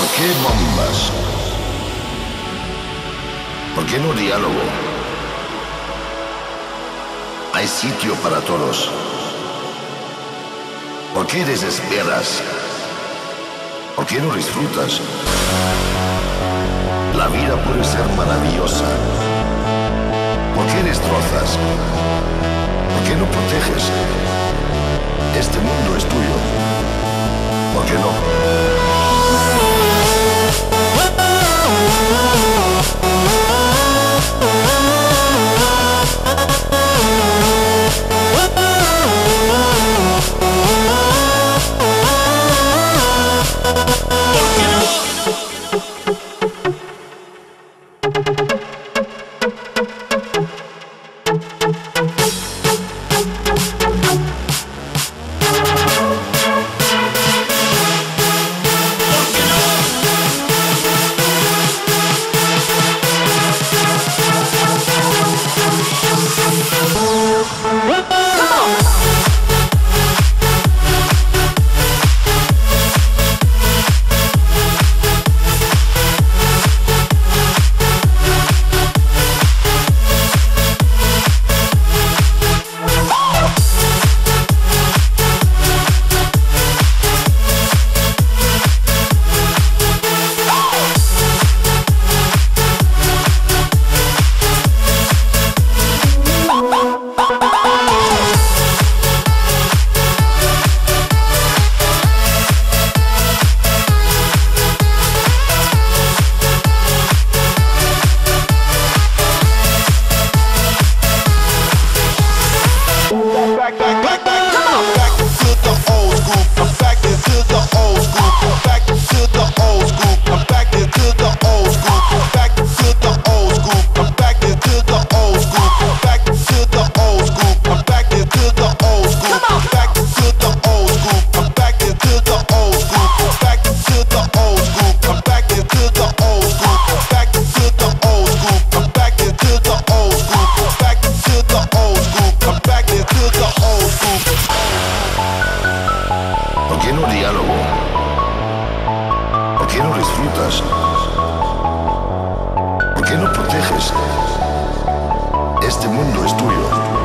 ¿Por qué bombas? ¿Por qué no diálogo? Hay sitio para todos. ¿Por qué desesperas? ¿Por qué no disfrutas? La vida puede ser maravillosa. ¿Por qué destrozas? ¿Por qué no proteges? Este mundo es tuyo. ¿Por qué no? Qué no disfrutas? ¿Por qué no proteges? Este mundo es tuyo.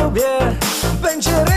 tobie będzie